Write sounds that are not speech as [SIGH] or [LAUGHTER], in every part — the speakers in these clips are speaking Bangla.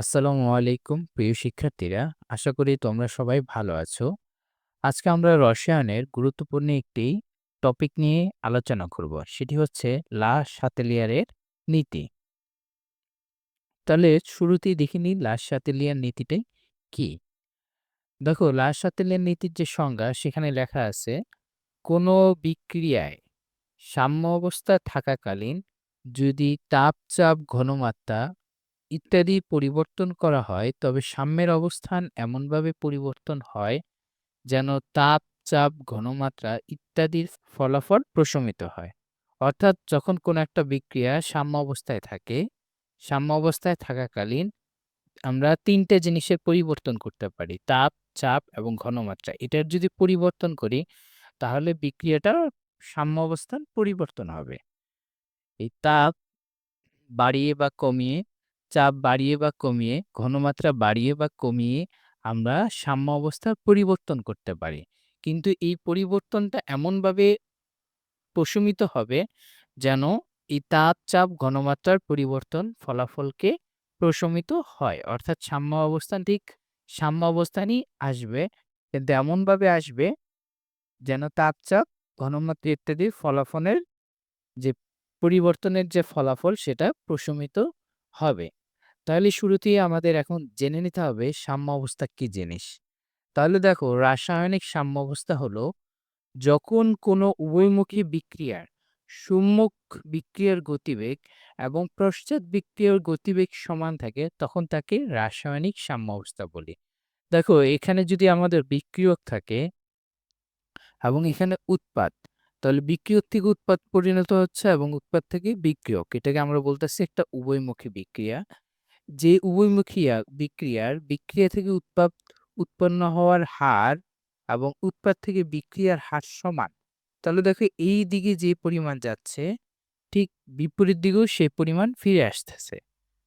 আসসালামু আলাইকুম, প্রিয় শিক্ষার্থীরা। আশা করি তোমরা সবাই ভালো আছো। আজকে আমরা রসায়নের গুরুত্বপূর্ণ একটি টপিক নিয়ে আলোচনা করব। সেটি হচ্ছে লা সাতেলিয়ারের নীতি। তাহলে শুরুতেই দেখে নিই লা সাতেলিয়ার নীতিটাই কি। দেখো, লা সাতেলিয়ার নীতির যে সংজ্ঞা, সেখানে লেখা আছে, কোনো বিক্রিয়ায় সাম্য অবস্থা থাকাকালীন যদি তাপ চাপ ঘনমাত্রা ইত্যাদি পরিবর্তন করা হয়, তবে সাম্যের অবস্থান এমনভাবে পরিবর্তন হয় যেন তাপ, চাপ, ঘনমাত্রা ইত্যাদির ফলাফল প্রশমিত হয়। অর্থাৎ যখন কোনো একটা বিক্রিয়া সাম্য অবস্থায় থাকে, সাম্য অবস্থায় থাকাকালীন আমরা তিনটে জিনিসের পরিবর্তন করতে পারি, তাপ, চাপ এবং ঘনমাত্রা। এটার যদি পরিবর্তন করি, তাহলে বিক্রিয়াটার সাম্য অবস্থান পরিবর্তন হবে। এই তাপ বাড়িয়ে বা কমিয়ে চাপ বাড়িয়ে বা কমিয়ে, ঘনমাত্রা বাড়িয়ে বা কমিয়ে আমরা সাম্য অবস্থার পরিবর্তন করতে পারি। কিন্তু এই পরিবর্তনটা এমনভাবে প্রশমিত হবে যেন এই তাপ চাপ ঘনমাত্রার পরিবর্তন ফলাফলকে প্রশমিত হয়। অর্থাৎ সাম্য অবস্থান ঠিক সাম্য অবস্থানই আসবে। কিন্তু এমনভাবে আসবে যেন তাপ চাপ ঘনমাত্রা ইত্যাদির ফলাফলের যে পরিবর্তনের যে ফলাফল সেটা প্রশমিত হবে। তাহলে শুরুতেই আমাদের এখন জেনে নিতে হবে সাম্য অবস্থা কি জিনিস। তাহলে দেখো রাসায়নিক সাম্য অবস্থা হলো, যখন কোনো উভয়মুখী বিক্রিয়ার সম্মুখ বিক্রিয়ার গতিবেগ এবং পশ্চাৎ বিক্রিয়ার গতিবেগ সমান থাকে, তখন তাকে রাসায়নিক সাম্য অবস্থা বলি। দেখো এখানে যদি আমাদের বিক্রিয়ক থাকে এবং এখানে উৎপাদ তাহলে বিক্রিয়ক থেকে উৎপাদ পরিণত হচ্ছে এবং উৎপাদ থেকে বিক্রিয়ক, এটাকে আমরা বলতেছি একটা উভয়মুখী বিক্রিয়া। যে উভয়মুখী বিক্রিয়ার, বিক্রিয়া থেকে উৎপাদ, উৎপন্ন হওয়ার হার এবং উৎপাদ থেকে বিক্রিয়ার হার সমান। তাহলে দেখো এই দিকে যে পরিমাণ যাচ্ছে, ঠিক বিপরীত দিকেও সেই পরিমাণ ফিরে আসতেছে।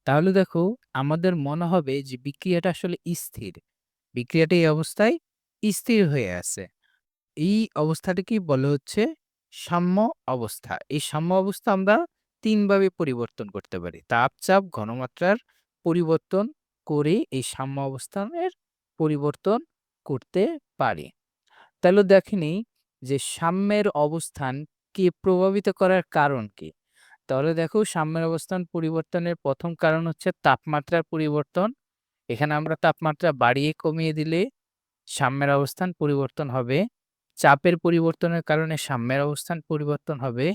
তাহলে দেখো আমাদের মনে হবে যে বিক্রিয়াটা আসলে স্থির। বিক্রিয়াটা এই অবস্থায় স্থির হয়ে আছে। এই অবস্থাটাকেই বলে হচ্ছে সাম্য অবস্থা। এই সাম্য অবস্থা আমরা তিনভাবে পরিবর্তন করতে পারি। তাপ চাপ ঘনমাত্রার পরিবর্তন করে এই সাম্য অবস্থানের পরিবর্তন করতে পারি। তাহলে দেখেনি যে সাম্যের অবস্থান কে প্রভাবিত করার কারণ কি? তাহলে দেখো সাম্যের অবস্থান পরিবর্তনের প্রথম কারণ হচ্ছে তাপমাত্রার পরিবর্তন। এখানে আমরা তাপমাত্রা বাড়িয়ে কমিয়ে দিলে সাম্যের অবস্থান পরিবর্তন হবে, চাপের পরিবর্তনের কারণে সাম্যের অবস্থান পরিবর্তন হবে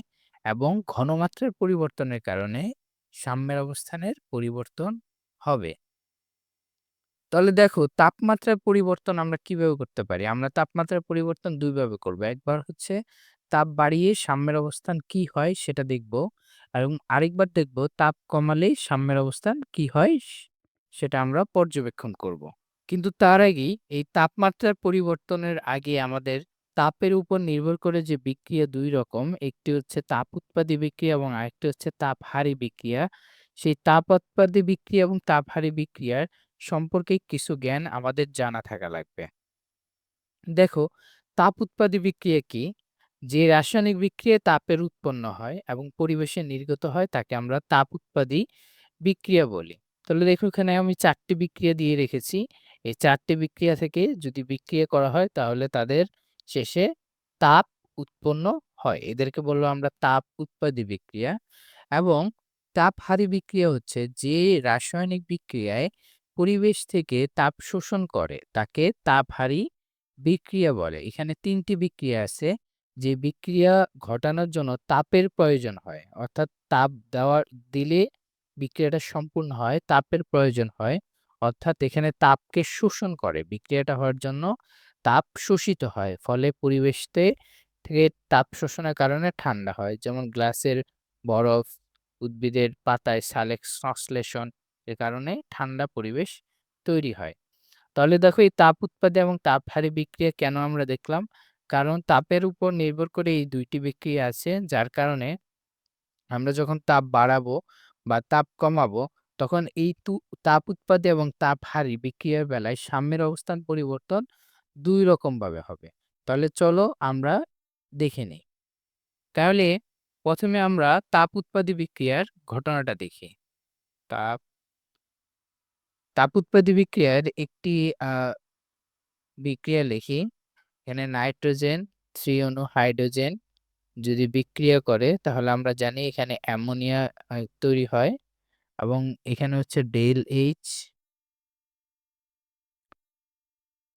এবং ঘনমাত্রার পরিবর্তনের কারণে সাম্যের অবস্থানের পরিবর্তন হবে। তাহলে দেখো তাপমাত্রার পরিবর্তন আমরা কীভাবে করতে পারি? আমরা তাপমাত্রার পরিবর্তন দুইভাবে করব। একবার হচ্ছে তাপ বাড়িয়ে সাম্যের অবস্থান কি হয় সেটা দেখব এবং আরেকবার দেখব তাপ কমালে সাম্যের অবস্থান কি হয় সেটা আমরা পর্যবেক্ষণ করব। কিন্তু তার আগেই এই তাপমাত্রার পরিবর্তনের আগে আমাদের তাপের উপর নির্ভর করে যে বিক্রিয়া দুই রকম, একটি হচ্ছে তাপ উৎপাদী বিক্রিয়া এবং আরেকটি হচ্ছে তাপহারী বিক্রিয়া। সেই তাপ উৎপাদী বিক্রিয়া এবং তাপহারী বিক্রিয়ার সম্পর্কে কিছু জ্ঞান আমাদের জানা থাকা লাগবে। দেখো, তাপ উৎপাদী বিক্রিয়া কি? যে রাসায়নিক বিক্রিয়া তাপের উৎপন্ন হয় এবং পরিবেশে নির্গত হয় তাকে আমরা তাপ উৎপাদী বিক্রিয়া বলি। তাহলে দেখো এখানে আমি চারটি বিক্রিয়া দিয়ে রেখেছি। এই চারটি বিক্রিয়া থেকে যদি বিক্রিয়া করা হয় তাহলে তাদের শেষে তাপ উৎপন্ন হয়। এদেরকে বলল আমরা তাপ উৎপাদী বিক্রিয়া এবং তাপহারী বিক্রিয়া হচ্ছে, যে রাসায়নিক বিক্রিয়ায় পরিবেশ থেকে তাপ শোষণ করে, তাকে তাপহারী বিক্রিয়া বলে। এখানে তিনটি বিক্রিয়া আছে, যে বিক্রিয়া ঘটানোর জন্য তাপের প্রয়োজন হয়। অর্থাৎ তাপ দেওয়ার, দিলে বিক্রিয়াটা সম্পূর্ণ হয়, তাপের প্রয়োজন হয়। অর্থাৎ এখানে তাপকে শোষণ করে, বিক্রিয়াটা হওয়ার জন্য তাপ শোষিত হয়। ফলে পরিবেশতে থেকে তাপ শোষণের কারণে ঠান্ডা হয়। যেমন গ্লাসের বরফ উদ্ভিদের পাতায় সালেক সংশ্লেষণ এর কারণে ঠান্ডা পরিবেশ তৈরি হয়। তাহলে দেখো এই তাপ উৎপাদে এবং তাপহারী বিক্রিয়া কেন আমরা দেখলাম? কারণ তাপের উপর নির্ভর করে এই দুইটি বিক্রিয়া আছে, যার কারণে আমরা যখন তাপ বাড়াবো বা তাপ কমাবো, তখন এই তাপ উৎপাদে এবং তাপহারী বিক্রিয়ার বেলায় সাম্যের অবস্থান পরিবর্তন দুই রকম ভাবে হবে। তাহলে চলো আমরা দেখে নিই। তাহলে প্রথমে আমরা তাপ উৎপাদী বিক্রিয়ার ঘটনাটা দেখি তাপ তাপ উৎপাদী বিক্রিয়ার একটি বিক্রিয়া লিখি। এখানে নাইট্রোজেন, 3 অণু হাইড্রোজেন যদি বিক্রিয়া করে তাহলে আমরা জানি এখানে অ্যামোনিয়া তৈরি হয় এবং এখানে হচ্ছে del H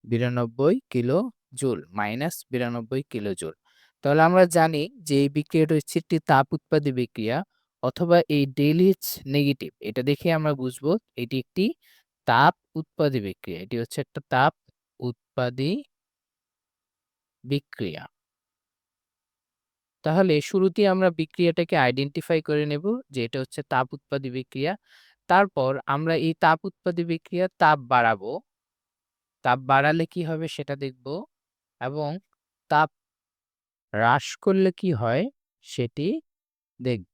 92 kilo joule minus 92 kilo joule. তাহলে আমরা জানি যে এই বিক্রিয়াটা হচ্ছে একটি তাপ উৎপাদী বিক্রিয়া অথবা এই ডেল এইচ নেগেটিভ এটা দেখে আমরা বুঝব এটি একটি তাপ উৎপাদী বিক্রিয়া। এটি হচ্ছে একটা তাপ উৎপাদী বিক্রিয়া। তাহলে শুরুতেই আমরা বিক্রিয়াটাকে আইডেন্টিফাই করে নেব যে এটা হচ্ছে তাপ উৎপাদী বিক্রিয়া। তারপর আমরা এই তাপ উৎপাদী বিক্রিয়ার তাপ বাড়াবো। তাপ বাড়ালে কি হবে সেটা দেখব এবং তাপ হ্রাস করলে কি হয় সেটি দেখব।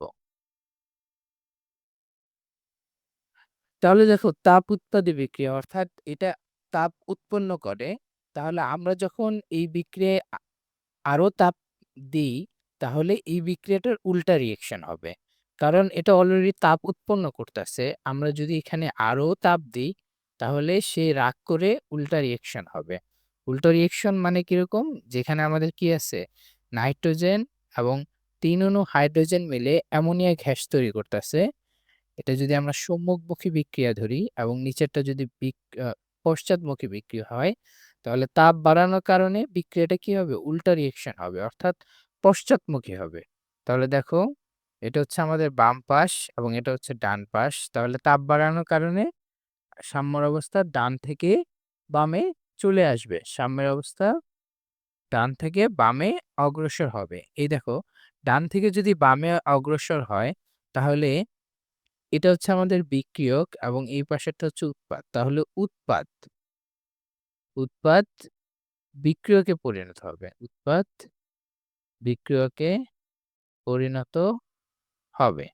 তাহলে দেখো, তাপ উৎপাদী বিক্রিয়া, অর্থাৎ এটা তাপ উৎপন্ন করে। তাহলে আমরা যখন এই বিক্রিয়ায় আ আরও তাপ দিই, তাহলে এই বিক্রিয়াটার উল্টা রিয়েকশন হবে। কারণ এটা অলরেডি তাপ উৎপন্ন করতেছে। আমরা যদি এখানে আরও তাপ দিই, তাহলে সে রাগ করে উল্টা রিয়েকশন হবে। উল্টা রিয়েকশন মানে কীরকম? যেখানে আমাদের কি আছে? নাইট্রোজেন এবং ৩ অণু হাইড্রোজেন মিলে অ্যামোনিয়া গ্যাস তৈরি করতেছে। এটা যদি আমরা সম্মুখমুখী বিক্রিয়া ধরি এবং নিচেরটা যদি পশ্চাৎমুখী বিক্রিয়া হয়, তাহলে তাপ বাড়ানোর কারণে বিক্রিয়াটা কি হবে? উল্টা রিয়েকশন হবে, অর্থাৎ পশ্চাৎমুখী হবে। তাহলে দেখো, এটা হচ্ছে আমাদের বাম পাশ এবং এটা হচ্ছে ডান পাশ। তাহলে তাপ বাড়ানোর কারণে সাম্যর অবস্থা ডান থেকে বামে চলে আসবে। সাম্যের অবস্থা ডান থেকে বামে অগ্রসর হবে। এই দেখো, ডান থেকে যদি বামে অগ্রসর হয়, তাহলে এটা হচ্ছে আমাদের বিক্রিয়ক এবং এই পাশেরটা হচ্ছে উৎপাদ। তাহলে উৎপাদ উৎপাদ বিক্রিয়কে পরিণত হবে। উৎপাদ বিক্রিয়কে পরিণত হবে।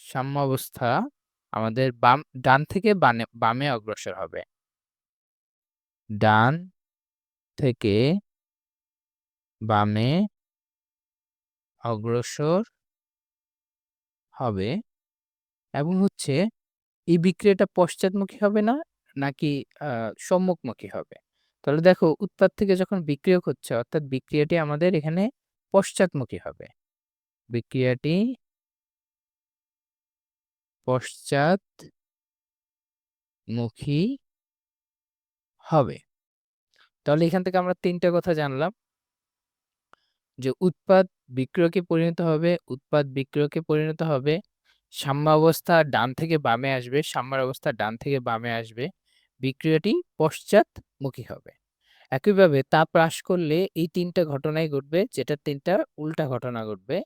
সাম্য অবস্থা আমাদের বাম, ডান থেকে বামে অগ্রসর হবে। ডান থেকে বামে অগ্রসর হবে এবং হচ্ছে এই বিক্রিয়াটা পশ্চাৎমুখী হবে না, নাকি সম্মুখমুখী হবে? তাহলে দেখো, উৎপাদ থেকে যখন বিক্রিয়ক হচ্ছে, অর্থাৎ বিক্রিয়াটি আমাদের এখানে পশ্চাৎমুখী হবে। বিক্রিয়াটি পশ্চাৎমুখী হবে। তাহলে এখান থেকে আমরা ৩ টা কথা জানলাম। যে উৎপাদ বিক্রয়কে পরিণত হবে, উৎপাদ বিক্রয়কে পরিণত হবে। সাম্য অবস্থা ডান থেকে বামে আসবে, সাম্যের অবস্থা ডান থেকে বামে আসবে। বিক্রিয়াটি পশ্চাৎমুখী হবে। একইভাবে তাপ হ্রাস করলে এই ৩ টা ঘটনাই ঘটবে যেটার ৩ টা উল্টা ঘটনা ঘটবে।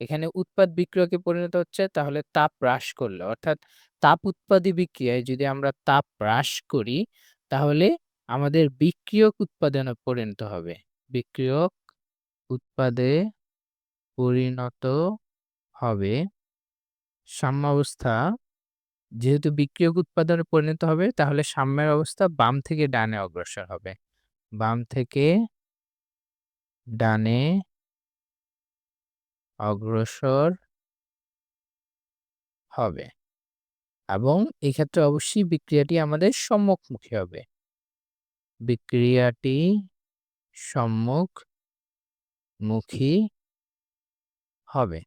এখানে উৎপাদ বিক্রিয়কে পরিণত হচ্ছে তাহলে তাপ হ্রাস করলে অর্থাৎ তাপ উৎপাদী বিক্রিয়ায় যদি আমরা তাপ হ্রাস করি তাহলে আমাদের বিক্রিয়ক উৎপাদনে পরিণত হবে। বিক্রিয়ক উৎপাদে পরিণত হবে। সাম্যাবস্থা, যেহেতু বিক্রিয়ক উৎপাদনে পরিণত হবে, তাহলে সাম্যের অবস্থা বাম থেকে ডানে অগ্রসর হবে। বাম থেকে ডানে অগ্রসর হবে এবং এক্ষেত্রে অবশ্যই বিক্রিয়াটি আমাদের সম্মুখমুখী হবে। বিক্রিয়াটি সম্মুখমুখী হবে।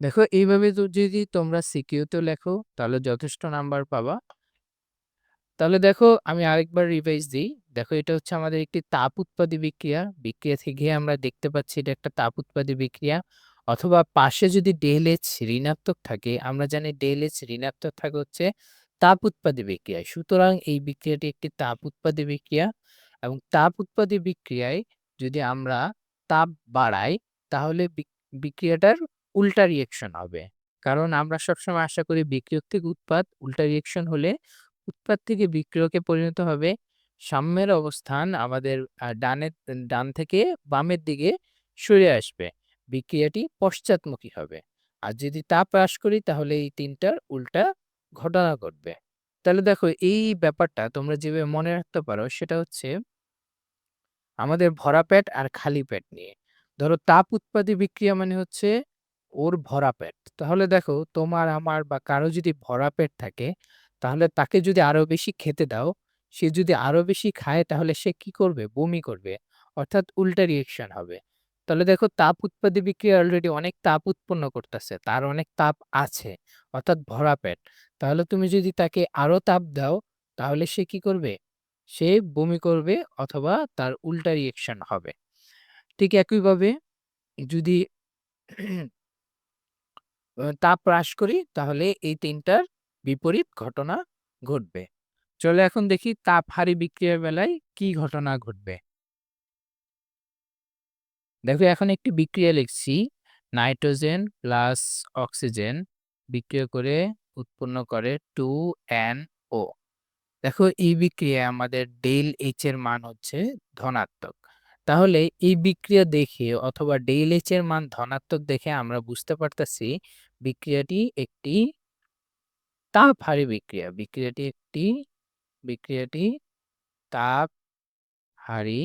দেখো এইভাবে যদি তোমরা সিকিউতেও লেখো তাহলে যথেষ্ট নাম্বার পাবা। তাহলে দেখো আমি আরেকবার রিভাইজ দিই। দেখো এটা হচ্ছে আমাদের একটি তাপ উৎপাদী বিক্রিয়া। বিক্রিয়া থেকে আমরা দেখতে পাচ্ছি এটা একটা তাপ উৎপাদী বিক্রিয়া। অথবা পাশে যদি ডেল এইচ ঋণাত্মক থাকে, আমরা জানি ডেল এইচ ঋণাত্মক থাকে হচ্ছে তাপ উৎপাদী বিক্রিয়ায়। সুতরাং এই বিক্রিয়াটি একটি তাপ উৎপাদী বিক্রিয়া এবং তাপ উৎপাদী বিক্রিয়ায় যদি আমরা তাপ বাড়াই তাহলে বিক বিক্রিয়াটার উল্টা রিয়েকশন হবে। কারণ আমরা সবসময় আশা করি বিক্রিয়ক থেকে উৎপাদ, উল্টা রিয়েকশন হলে উৎপাদ থেকে বিক্রিয়কে পরিণত হবে। সাম্যের অবস্থান আমাদের আ ডানের ডান থেকে বামের দিকে সরে আসবে। বিক্রিয়াটি পশ্চাৎমুখী হবে। আর যদি তাপ হ্রাস করি তাহলে এই তিনটার উল্টা ঘটনা ঘটবে। তাহলে দেখো এই ব্যাপারটা তোমরা যেভাবে মনে রাখতে পারো সেটা হচ্ছে আমাদের ভরা পেট আর খালি পেট নিয়ে। ধরো তাপ উৎপাদী বিক্রিয়া মানে হচ্ছে ওর ভরা পেট। তাহলে দেখো তোমার আমার বা কারও যদি ভরা পেট থাকে তাহলে তাকে যদি আরও বেশি খেতে দাও, সে যদি আরও বেশি খায় তাহলে সে কি করবে? বমি করবে। অর্থাৎ উল্টা রিয়েকশন হবে। তাহলে দেখো তাপ উৎপাদী বিক্রিয়া অলরেডি অনেক তাপ উৎপন্ন করতেছে। তার অনেক তাপ আছে। অর্থাৎ ভরা পেট। তাহলে তুমি যদি তাকে আরও তাপ দাও তাহলে সে কি করবে? সে বমি করবে অথবা তার উল্টা রিয়েকশন হবে। ঠিক একইভাবে যদি [CLEARS THROAT] তাপ হ্রাস করি তাহলে এই তিনটার বিপরীত ঘটনা ঘটবে। চলে এখন দেখি তাপ হারি বিক্রিয়ার বেলায় কি ঘটনা ঘটবে? দেখো এখন একটি বিক্রিয়া লিখছি। নাইট্রোজেন প্লাস অক্সিজেন বিক্রিয়া করে উৎপন্ন করে 2NO দেখো, এই বিক্রিয়ায় আমাদের ডেল এইচ এর মান হচ্ছে ধনাত্মক। তাহলে এই বিক্রিয়া দেখে অথবা ডেল H এর মান ধনাত্মক দেখে আমরা বুঝতে পারতেছি বিক্রিয়াটি একটি তাপ হারি বিক্রিয়া। বিক্রিয়াটি একটি, বিক্রিয়াটি তাপ হারি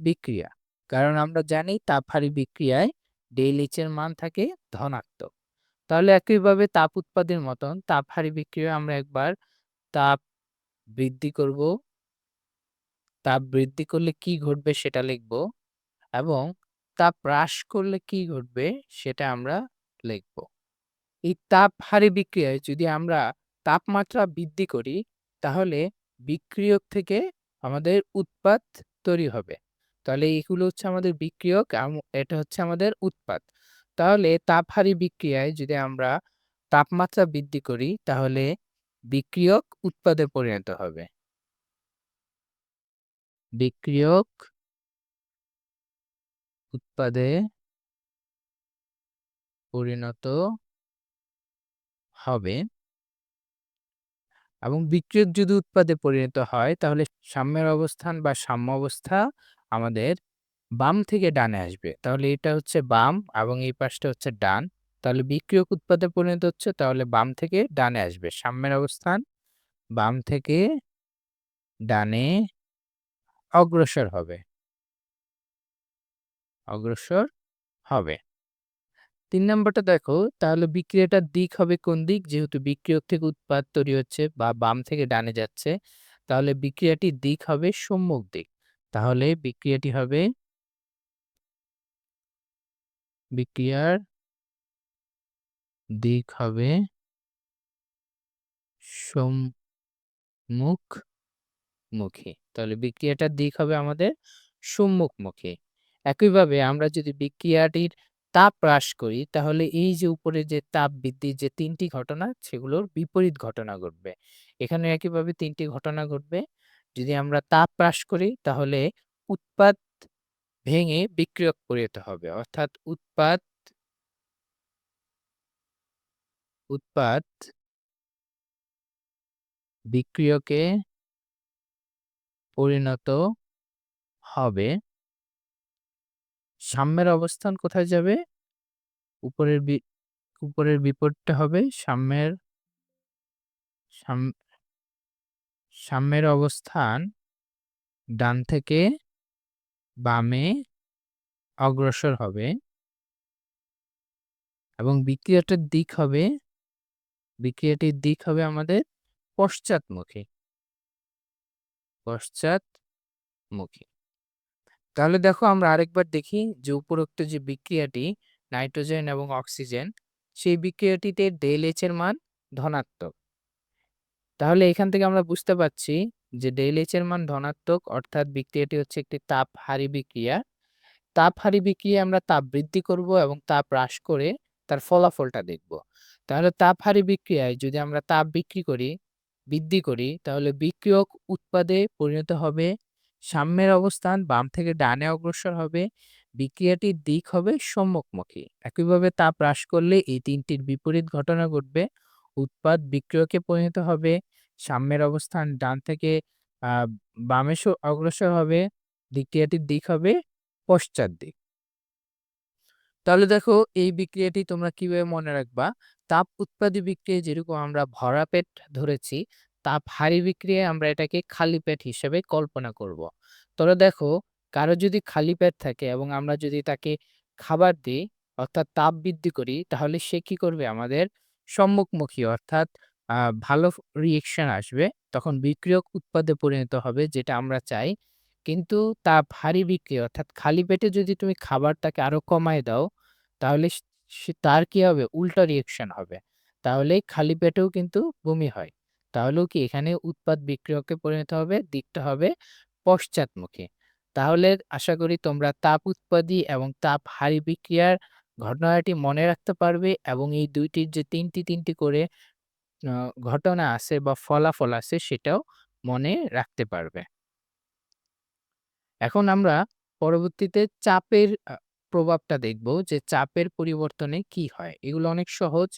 বিক্রিয়া। কারণ আমরা জানি তাপ হারি বিক্রিয়ায় ডেল এইচ এর মান থাকে ধনাত্মক। তাহলে একইভাবে তাপ উৎপাদের মতন তাপ হারি বিক্রিয়ায় আমরা একবার তাপ বৃদ্ধি করব। তাপ বৃদ্ধি করলে কি ঘটবে সেটা লিখব এবং তাপ হ্রাস করলে কি ঘটবে সেটা আমরা লিখব। এই তাপ হারি বিক্রিয়ায় যদি আমরা তাপমাত্রা বৃদ্ধি করি, তাহলে বিক্রিয়ক থেকে আমাদের উৎপাদ তৈরি হবে। তাহলে এগুলো হচ্ছে আমাদের বিক্রিয়ক এটা হচ্ছে আমাদের উৎপাদ। তাহলে তাপ হারি বিক্রিয়ায় যদি আমরা তাপমাত্রা বৃদ্ধি করি, তাহলে বিক্রিয়ক উৎপাদে পরিণত হবে। বিক্রিয়ক উৎপাদে পরিণত হবে। এবং বিক্রিয়ক যদি উৎপাদে পরিণত হয়, তাহলে সাম্যের অবস্থান বা সাম্য অবস্থা আমাদের বাম থেকে ডানে আসবে। তাহলে এটা হচ্ছে বাম এবং এই পাশটা হচ্ছে ডান। তাহলে বিক্রিয়ক উৎপাদে পরিণত হচ্ছে, তাহলে বাম থেকে ডানে আসবে। সাম্যের অবস্থান বাম থেকে ডানে অগ্রসর হবে। অগ্রসর হবে। তিন নম্বরটা দেখো, তাহলে বিক্রিয়াটার দিক হবে কোন দিক? যেহেতু বিক্রিয়ক থেকে উৎপাদ তৈরি হচ্ছে বা বাম থেকে ডানে যাচ্ছে, তাহলে বিক্রিয়াটির দিক হবে সম্মুখ দিক। তাহলে বিক্রিয়াটি হবে বিক্রিয়ার দিক হবে সম্মুখমুখী। তাহলে বিক্রিয়াটার দিক হবে আমাদের সম্মুখমুখী। একইভাবে আমরা যদি বিক্রিয়াটির তাপ হ্রাস করি, তাহলে এই যে উপরে যে তাপ বৃদ্ধির যে ৩ টি ঘটনা, সেগুলোর বিপরীত ঘটনা ঘটবে। এখানে একইভাবে ৩ টি ঘটনা ঘটবে। যদি আমরা তাপ হ্রাস করি, তাহলে উৎপাদ ভেঙে বিক্রিয়ক পরিণত হবে। অর্থাৎ উৎপাদ উৎপাদ বিক্রিয়কে পরিণত হবে। সাম্যের অবস্থান কোথায় যাবে? উপরের উপরের বিপরীতটা হবে সাম্যের, সাম, সাম্যের অবস্থান ডান থেকে বামে অগ্রসর হবে। এবং বিক্রিয়াটার দিক হবে বিক্রিয়াটির দিক হবে আমাদের পশ্চাৎমুখী। পশ্চাৎমুখী। তাহলে দেখো আমরা আরেকবার দেখি যে উপরোক্ত যে বিক্রিয়াটি নাইট্রোজেন এবং অক্সিজেন, সেই বিক্রিয়াটিতে ডেল H এর মান ধনাত্মক। তাহলে এখান থেকে আমরা বুঝতে পারছি যে ডেল এর মান ধনাত্মক, অর্থাৎ বিক্রিয়াটি হচ্ছে একটি তাপ হারি বিক্রিয়া। তাপ হারি বিক্রিয়ায় আমরা তাপ বৃদ্ধি করব এবং তাপ হ্রাস করে তার ফলাফলটা দেখব। তাহলে তাপ হারি বিক্রিয়ায় যদি আমরা তাপ বিক্রি করি, বৃদ্ধি করি, তাহলে বিক্রিয়ক উৎপাদে পরিণত হবে। সাম্যের অবস্থান বাম থেকে ডানে অগ্রসর হবে। বিক্রিয়াটির দিক হবে সম্মুখমুখী। একইভাবে তাপ হ্রাস করলে এই তিনটির বিপরীত ঘটনা ঘটবে। উৎপাদ বিক্রিয়কে পরিণত হবে। সাম্যের অবস্থান ডান থেকে বামে অগ্রসর হবে। বিক্রিয়াটির দিক হবে পশ্চাৎ দিক। তাহলে দেখো এই বিক্রিয়াটি তোমরা কীভাবে মনে রাখবা? তাপ উৎপাদী বিক্রিয়ায় যেরকম আমরা ভরা পেট ধরেছি, তাপ হারি বিক্রিয়ায় আমরা এটাকে খালি পেট হিসেবে কল্পনা করব। তাহলে দেখো কারও যদি খালি পেট থাকে এবং আমরা যদি তাকে খাবার দিই অর্থাৎ তাপ বৃদ্ধি করি তাহলে সে কি করবে? আমাদের সম্মুখমুখী অর্থাৎ ভালো রিয়েকশন আসবে তখন বিক্রিয়ক উৎপাদে পরিণত হবে যেটা আমরা চাই। কিন্তু তা ভারী বিক্রিয়া অর্থাৎ খালি পেটে যদি তুমি খাবার তাকে আরও কমায় দাও তাহলে তার কি হবে? উল্টা রিঅ্যাকশন হবে। তাহলে খালি পেটেও কিন্তু বমি হয়। তাহলেও কি এখানে উৎপাদ বিক্রিয়কে পরিণত হবে, দিকটা হবে পশ্চাৎমুখী। তাহলে আশা করি তোমরা তাপ উৎপাদী এবং তাপ হারি বিক্রিয়ার ঘটনাটি মনে রাখতে পারবে এবং এই দুইটির যে তিনটি তিনটি করে ঘটনা আছে বা ফলাফল আছে সেটাও মনে রাখতে পারবে। এখন আমরা পরবর্তীতে চাপের প্রভাবটা দেখব যে চাপের পরিবর্তনে কি হয়? এগুলো অনেক সহজ।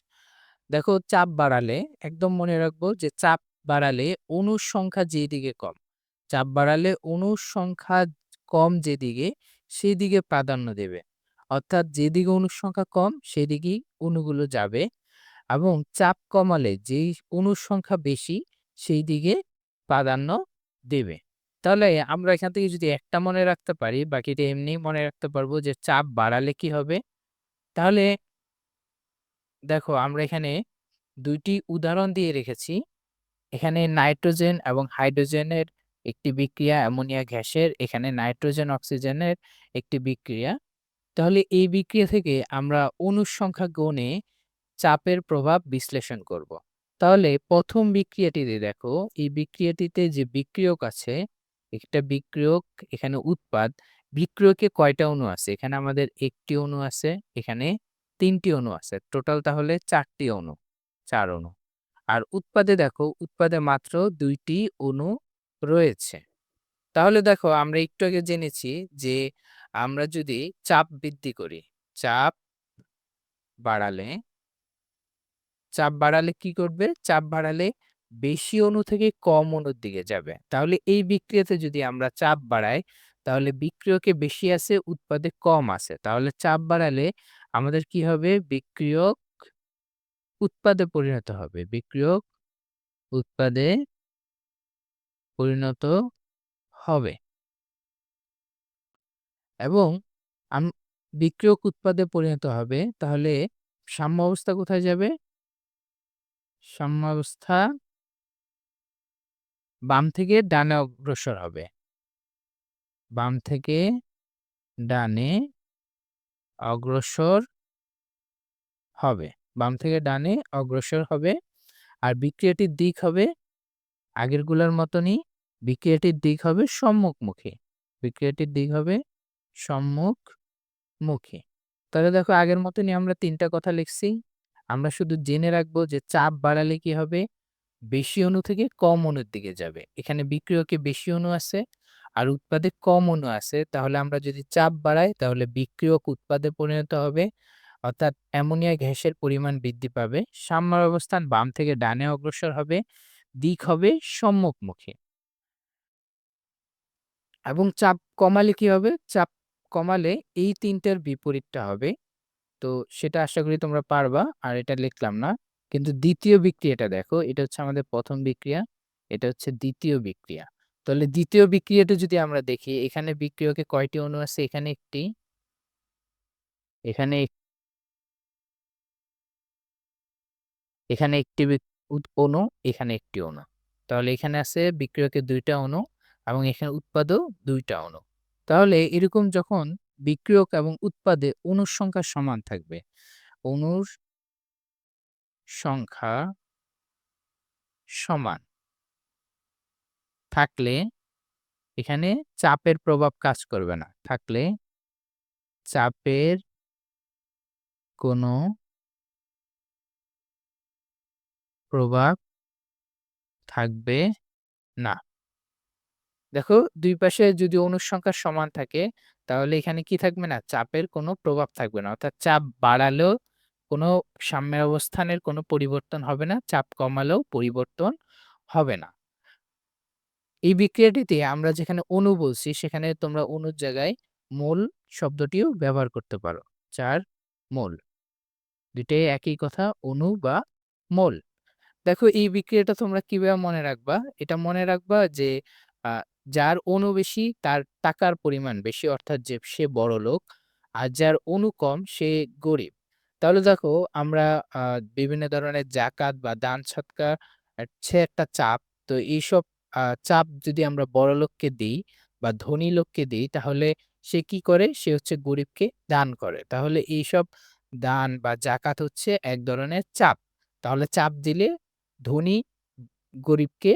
দেখো চাপ বাড়ালে একদম মনে রাখব যে চাপ বাড়ালে অণুর সংখ্যা যেদিকে কম, চাপ বাড়ালে অণুর সংখ্যা কম যেদিকে সেদিকে প্রাধান্য দেবে। অর্থাৎ যেদিকে অণুর সংখ্যা কম সেদিকেই অণুগুলো যাবে এবং চাপ কমালে যেই অণুর সংখ্যা বেশি সেই দিকে প্রাধান্য দেবে। তাহলে আমরা এখান থেকে যদি একটা মনে রাখতে পারি বাকিটা এমনি মনে রাখতে পারব যে চাপ বাড়ালে কি হবে? তাহলে দেখো আমরা এখানে দুইটি উদাহরণ দিয়ে রেখেছি। এখানে নাইট্রোজেন এবং হাইড্রোজেনের একটি বিক্রিয়া, অ্যামোনিয়া গ্যাসের, এখানে নাইট্রোজেন অক্সিজেনের একটি বিক্রিয়া। তাহলে এই বিক্রিয়া থেকে আমরা অণুর সংখ্যা গুণে চাপের প্রভাব বিশ্লেষণ করব। তাহলে প্রথম বিক্রিয়াটিতে দেখো, এই বিক্রিয়াটিতে যে বিক্রিয়ক আছে, একটা বিক্রিয়ক, এখানে উৎপাদ। বিক্রিয়কে কয়টা অণু আছে? এখানে আমাদের ১ টি অণু আছে, এখানে ৩ টি অণু আছে। টোটাল তাহলে ৪ টি অণু, ৪ অণু। আর উৎপাদে দেখো, উৎপাদে মাত্র ২ টি অণু রয়েছে। তাহলে দেখো আমরা একটু আগে জেনেছি যে আমরা যদি চাপ বৃদ্ধি করি, চাপ বাড়ালে চাপ বাড়ালে কি করবে? চাপ বাড়ালে বেশি অণু থেকে কম অণুর দিকে যাবে। তাহলে এই বিক্রিয়াতে যদি আমরা চাপ বাড়াই, তাহলে বিক্রিয়কে বেশি আছে, উৎপাদে কম আছে। তাহলে চাপ বাড়ালে আমাদের কি হবে? বিক্রিয়ক উৎপাদে পরিণত হবে। বিক্রিয়ক উৎপাদে পরিণত হবে। এবং বিক্রিয়ক উৎপাদে পরিণত হবে তাহলে সাম্য অবস্থা কোথায় যাবে? সাম্য সাম্যাবস্থা বাম থেকে ডানে অগ্রসর হবে। বাম থেকে ডানে অগ্রসর হবে। বাম থেকে ডানে অগ্রসর হবে। আর বিক্রিয়াটির দিক হবে আগেরগুলার মতনই বিক্রিয়াটির দিক হবে সম্মুখমুখী। বিক্রিয়াটির দিক হবে সম্মুখমুখী। তাহলে দেখো আগের মতনই আমরা ৩ টা কথা লিখছি। আমরা শুধু জেনে রাখব যে চাপ বাড়ালে কি হবে? বেশি অণু থেকে কম অণুর দিকে যাবে। এখানে বিক্রিয়কে বেশি অণু আছে আর উৎপাদে কম অণু আছে। তাহলে আমরা যদি চাপ বাড়াই, তাহলে বিক্রিয়ক উৎপাদে পরিণত হবে। অর্থাৎ অ্যামোনিয়া গ্যাসের পরিমাণ বৃদ্ধি পাবে। সাম্যের অবস্থান বাম থেকে ডানে অগ্রসর হবে। দিক হবে সম্মুখমুখী। এবং চাপ কমালে কি হবে? চাপ কমালে এই ৩ টার বিপরীতটা হবে। তো সেটা আশা করি তোমরা পারবা। আর এটা লিখলাম না। কিন্তু দ্বিতীয় বিক্রিয়াটা দেখো, এটা হচ্ছে আমাদের ১ম বিক্রিয়া, এটা হচ্ছে ২য় বিক্রিয়া। তাহলে ২য় বিক্রিয়াটা যদি আমরা দেখি, এখানে বিক্রিয়কে কয়টি অণু আছে? এখানে ১ টি। এখানে এখানে ১ টি বিক উৎ অণু, এখানে ১ টি অণু। তাহলে এখানে আছে বিক্রিয়কের ২ টা অণু এবং এখানে উৎপাদও ২ টা অণু। তাহলে এরকম যখন বিক্রিয়ক এবং উৎপাদে অণুর সংখ্যা সমান থাকবে, অণুর সংখ্যা সমান থাকলে এখানে চাপের প্রভাব কাজ করবে না। থাকলে চাপের কোনো প্রভাব থাকবে না। দেখো, দুই পাশে যদি অণুর সংখ্যা সমান থাকে, তাহলে এখানে কি থাকবে না? চাপের কোনো প্রভাব থাকবে না। অর্থাৎ চাপ বাড়ালেও কোনো সাম্যের অবস্থানের কোনো পরিবর্তন হবে না। চাপ কমালেও পরিবর্তন হবে না। এই বিক্রিয়াটিতে আমরা যেখানে অণু বলছি, সেখানে তোমরা অণুর জায়গায় মোল শব্দটিও ব্যবহার করতে পারো। ৪ মোল। ২ টাই একই কথা অণু বা মোল। দেখো, এই বিক্রিয়াটা তোমরা কীভাবে মনে রাখবা? এটা মনে রাখবা যে যার অণু বেশি, তার টাকার পরিমাণ বেশি, অর্থাৎ যে সে বড়লোক। আর যার অণু কম, সে গরিব। তাহলে দেখো আমরা বিভিন্ন ধরনের জাকাত বা দান সৎকার হচ্ছে একটা চাপ। তো এইসব চাপ যদি আমরা বড়লোককে দিই বা ধনী লোককে দিই, তাহলে সে কি করে? সে হচ্ছে গরিবকে দান করে। তাহলে এইসব দান বা জাকাত হচ্ছে এক ধরনের চাপ। তাহলে চাপ দিলে ধনী গরিবকে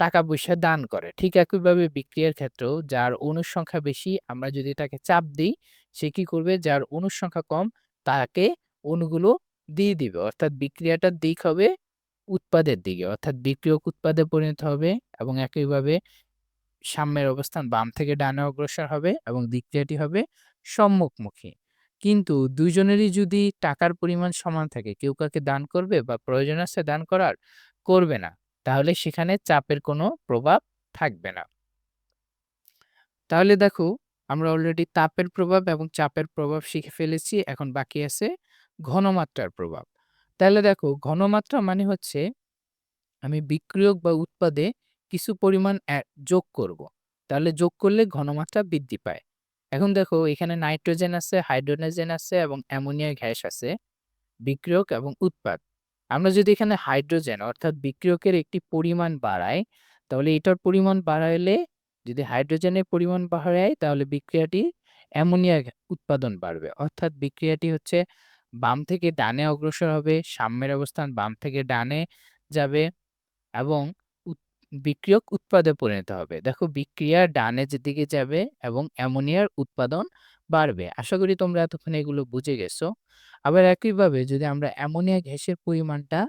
টাকা-পয়সা দান করে। ঠিক একইভাবে বিক্রিয়ার ক্ষেত্রেও যার অনুসংখ্যা বেশি, আমরা যদি তাকে চাপ দিই, সে কি করবে? যার অনুসংখ্যা কম, তাকে অণুগুলো দিয়ে দিবে। অর্থাৎ বিক্রিয়াটার দিক হবে উৎপাদের দিকে। অর্থাৎ বিক্রিয়ক উৎপাদে পরিণত হবে এবং একইভাবে সাম্যের অবস্থান বাম থেকে ডানে অগ্রসর হবে এবং বিক্রিয়াটি হবে সম্মুখমুখী। কিন্তু ২ জনেরই যদি টাকার পরিমাণ সমান থাকে, কেউ কাউকে দান করবে বা প্রয়োজন আছে দান করার? করবে না। তাহলে সেখানে চাপের কোনো প্রভাব থাকবে না। তাহলে দেখো আমরা অলরেডি তাপের প্রভাব এবং চাপের প্রভাব শিখে ফেলেছি। এখন বাকি আছে ঘনমাত্রার প্রভাব। তাহলে দেখো ঘনমাত্রা মানে হচ্ছে আমি বিক্রিয়ক বা উৎপাদে কিছু পরিমাণ যোগ করব। তাহলে যোগ করলে ঘনমাত্রা বৃদ্ধি পায়। এখন দেখো এখানে নাইট্রোজেন আছে, হাইড্রোজেন আছে এবং অ্যামোনিয়া গ্যাস আছে। বিক্রিয়ক এবং উৎপাদ। আমরা যদি এখানে হাইড্রোজেন অর্থাৎ বিক্রিয়কের একটি পরিমাণ বাড়াই, তাহলে এটার পরিমাণ বাড়াইলে যদি হাইড্রোজেনের পরিমাণ বাড়াই তাহলে বিক্রিয়াটি অ্যামোনিয়া উৎপাদন বাড়বে। অর্থাৎ বিক্রিয়াটি হচ্ছে বাম থেকে ডানে অগ্রসর হবে, সাম্যের অবস্থান বাম থেকে ডানে যাবে এবং বিক্রিয়ক উৎপাদে পরিণত হবে। দেখো বিক্রিয়া ডানে যেদিকে যাবে এবং অ্যামোনিয়ার উৎপাদন বাড়বে। আশা করি তোমরা এতক্ষণে এগুলো বুঝে গেছো। আবার একইভাবে যদি আমরা অ্যামোনিয়া গ্যাসের পরিমাণটা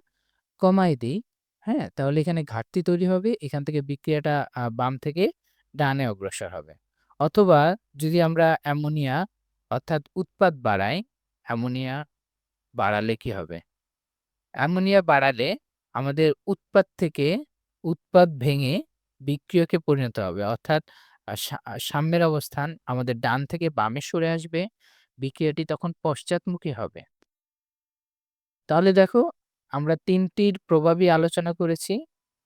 কমায় দিই হ্যাঁ? তাহলে এখানে ঘাটতি তৈরি হবে। এখান থেকে বিক্রিয়াটা বাম থেকে ডানে অগ্রসর হবে। অথবা যদি আমরা অ্যামোনিয়া অর্থাৎ উৎপাদ বাড়াই, অ্যামোনিয়া বাড়ালে কি হবে? অ্যামোনিয়া বাড়ালে আমাদের উৎপাদ থেকে উৎপাদ ভেঙে বিক্রিয়কে পরিণত হবে। অর্থাৎ সাম্যের অবস্থান আমাদের ডান থেকে বামে সরে আসবে। বিক্রিয়াটি তখন পশ্চাৎমুখী হবে। তাহলে দেখো, আমরা তিনটির প্রভাবই আলোচনা করেছি।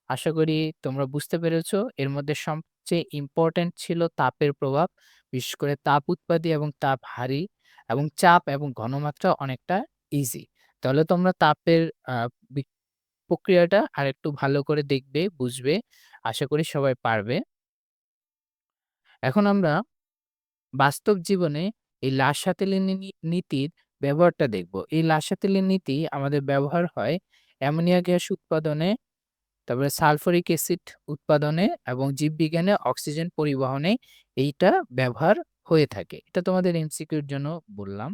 আশা করি তোমরা বুঝতে পেরেছ। এর মধ্যে সবচেয়ে ইম্পোর্টেন্ট ছিল তাপের প্রভাব। বিশেষ করে তাপ উৎপাদী এবং তাপ হারি এবং চাপ এবং ঘনমাত্রা অনেকটা ইজি। তাহলে তোমরা তাপের প্রক্রিয়াটা আরেকটু ভালো করে দেখবে, বুঝবে। আশা করি সবাই পারবে। এখন আমরা বাস্তব জীবনে এই লাশ-সাতিলের নি নীতির ব্যবহারটা দেখব। এই লাশ-সাতিলের নীতি আমাদের ব্যবহার হয় অ্যামোনিয়া গ্যাস উৎপাদনে, তারপরে সালফুরিক অ্যাসিড উৎপাদনে এবং জীববিজ্ঞানে অক্সিজেন পরিবহনে এইটা ব্যবহার হয়ে থাকে। এটা তোমাদের এমসিকিউর জন্য বললাম।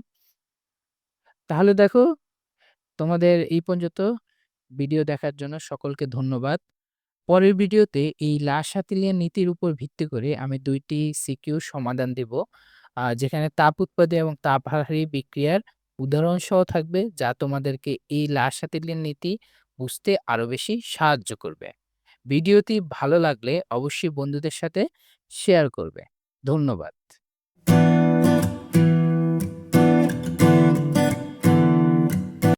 তাহলে দেখো, তোমাদের এই পর্যন্ত ভিডিও দেখার জন্য সকলকে ধন্যবাদ। পরের ভিডিওতে এই লাশ-সাতিলিয়ান নীতির উপর ভিত্তি করে আমি ২ টি সিকিউ সমাধান দেব। যেখানে তাপ উৎপাদী এবং তাপ হারি বিক্রিয়ার উদাহরণসহ থাকবে, যা তোমাদেরকে এই লাশ-সাতিলিয়ান নীতি বুঝতে আরও বেশি সাহায্য করবে। ভিডিওটি ভালো লাগলে অবশ্যই বন্ধুদের সাথে শেয়ার করবে। ধন্যবাদ।